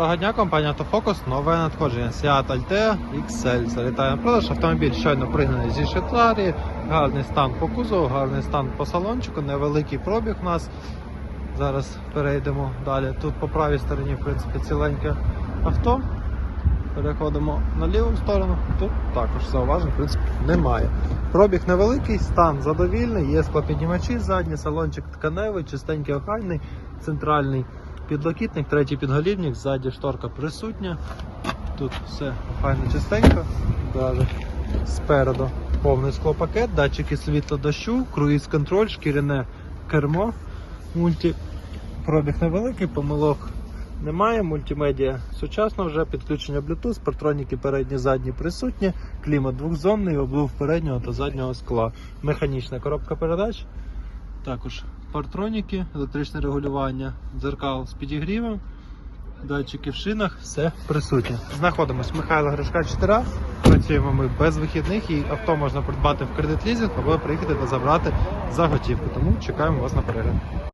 Доброго дня, компанія Автофокус, нове надходження Seat Altea XL. Залітає на продаж. Автомобіль щойно пригнаний зі Швейцарії. Гарний стан по кузову, гарний стан по салончику, невеликий пробіг у нас. Зараз перейдемо далі. Тут по правій стороні, в принципі, ціленьке авто. Переходимо на ліву сторону. Тут також зауважень, в принципі, немає. Пробіг невеликий, стан задовільний, є склопіднімачі задні, салончик тканевий, чистенький охайний, центральний підлокітник, третій підголівник, ззаді шторка присутня. Тут все охайно чистенько. Даже спереду повний склопакет, датчики світла дощу, круїз контроль, шкіряне кермо, мульті. Пробіг невеликий, помилок немає. Мультимедіа сучасно вже, підключення Bluetooth, партроніки передні задні присутні, клімат двохзонний, облув переднього та заднього скла. Механічна коробка передач. Також партроніки, електричне регулювання, дзеркал з підігрівом, датчики в шинах, все присутнє. Знаходимось Михайло Гришка 4А. Працюємо ми без вихідних і авто можна придбати в кредит лізинг або приїхати та забрати за готівку. Тому чекаємо вас на перегляд.